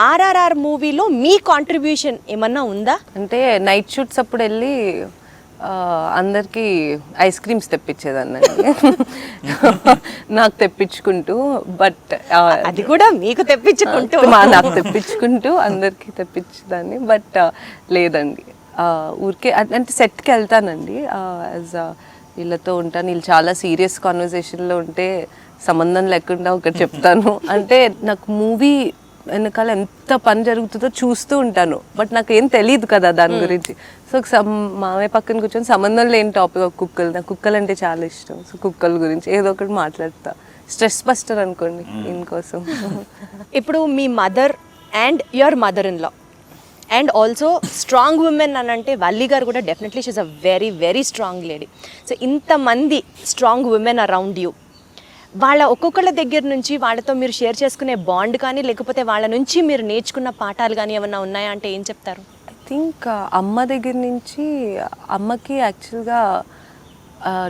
ఆర్ఆర్ఆర్ మూవీలో మీ కాంట్రిబ్యూషన్ ఏమన్నా ఉందా? అంటే నైట్ షూట్స్ అప్పుడు వెళ్ళి అందరికీ ఐస్ క్రీమ్స్ తెప్పించేదాన్ని నాకు తెప్పించుకుంటూ బట్ అది కూడా మీకు తెప్పించుకుంటూ. మా నాకు తెప్పించుకుంటూ అందరికీ తెప్పించేదాన్ని బట్ లేదండి. ఊరికే అంటే సెట్కి వెళ్తానండి. యాజ్ వీళ్ళతో ఉంటాను. వీళ్ళు చాలా సీరియస్ కాన్వర్జేషన్లో ఉంటే సంబంధం లేకుండా ఒకటి చెప్తాను. అంటే నాకు మూవీ వెనకాల ఎంత పని జరుగుతుందో చూస్తూ ఉంటాను. బట్ నాకు ఏం తెలియదు కదా దాని గురించి. సో మామయ్య పక్కన కూర్చొని సంబంధం లేని టాపిక్ కుక్కలు నాకు కుక్కలు అంటే చాలా ఇష్టం. సో కుక్కల గురించి ఏదో ఒకటి మాట్లాడతా. స్ట్రెస్ బస్టర్ అనుకోండి దీనికోసం ఇప్పుడు మీ mother and your mother in law and also strong women అని అంటే వల్లి గారు కూడా definitely she's a very very strong lady so ఇంతమంది స్ట్రాంగ్ ఉమెన్ అరౌండ్ యూ వాళ్ళ ఒక్కొక్కళ్ళ దగ్గర నుంచి వాళ్ళతో మీరు షేర్ చేసుకునే బాండ్ కానీ లేకపోతే వాళ్ళ నుంచి మీరు నేర్చుకున్న పాఠాలు కానీ ఏమన్నా ఉన్నాయా? అంటే ఏం చెప్తారు? ఐ థింక్ uh, అమ్మ దగ్గర నుంచి అమ్మకి యాక్చువల్గా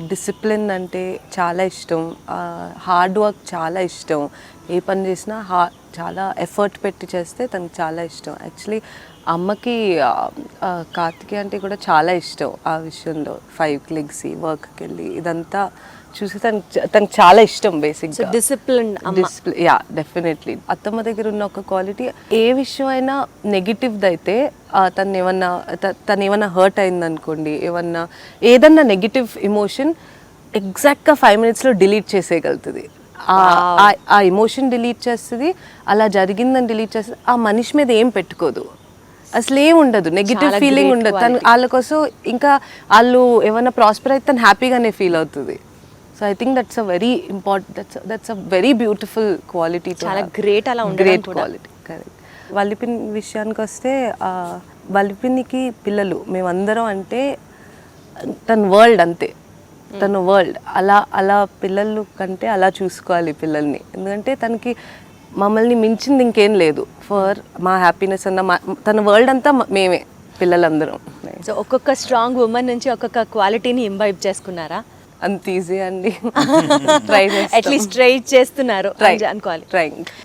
డిసిప్లిన్ uh, అంటే చాలా ఇష్టం. Uh, హార్డ్ వర్క్ చాలా ఇష్టం. ఏ పని చేసినా హా చాలా ఎఫర్ట్ పెట్టి చేస్తే తనకు చాలా ఇష్టం. యాక్చువల్లీ అమ్మకి ఆ, కార్తికేయ అంటే కూడా చాలా ఇష్టం ఆ విషయంలో. ఫైవ్ క్లిగ్స్ వర్క్కి వెళ్ళి. ఇదంతా చూసి తనకు చ- తనకు చాలా ఇష్టం బేసిక్గా సో డిసిప్లిన్ అమ్మ. డిస్ప్లే యా డెఫినెట్లీ అత్తమ్మ దగ్గర ఉన్న ఒక క్వాలిటీ ఏ విషయం అయినా నెగిటివ్ది అయితే తను ఏమన్నా తను ఏమన్నా హర్ట్ అయింది అనుకోండి ఏమన్నా ఏదన్నా నెగిటివ్ ఇమోషన్ ఎగ్జాక్ట్గా ఫైవ్ మినిట్స్లో డిలీట్ చేసేయగలుగుతుంది. ఆ- ఇమోషన్ డిలీట్ చేస్తుంది అలా జరిగిందని డిలీట్ చేస్తుంది ఆ మనిషి మీద ఏం పెట్టుకోదు. అసలు ఏం ఉండదు నెగిటివ్ ఫీలింగ్ ఉండదు. తను వాళ్ళ కోసం ఇంకా వాళ్ళు ఏమైనా ప్రాస్పర్ అయితే తను హ్యాపీగానే ఫీల్ అవుతుంది. So I think that's a very important that's that's a very beautiful quality చాలా great అలా గ్రేట్. క్వాలిటీ కరెక్ట్ వల్లిపిన్ విషయానికి వస్తే వల్లిపిన్నికి పిల్లలు మేమందరం అంటే తన వరల్డ్ అంతే. తన వరల్డ్ అలా అలా పిల్లలు కంటే అలా చూసుకోవాలి పిల్లల్ని. ఎందుకంటే తనకి మమ్మల్ని మించింది ఇంకేం లేదు. ఫర్ మా హ్యాపీనెస్ అన్న మా తన వరల్డ్ అంతా మేమే పిల్లలందరం. సో ఒక్కొక్క స్ట్రాంగ్ ఉమెన్ నుంచి ఒక్కొక్క క్వాలిటీని ఇంబైబ్ చేసుకున్నారా? అంత ఈజీ అండి. ట్రై అట్లీస్ట్ ట్రై చేస్తున్నారు. ట్రై అనుకోవాలి. ట్రైంగ్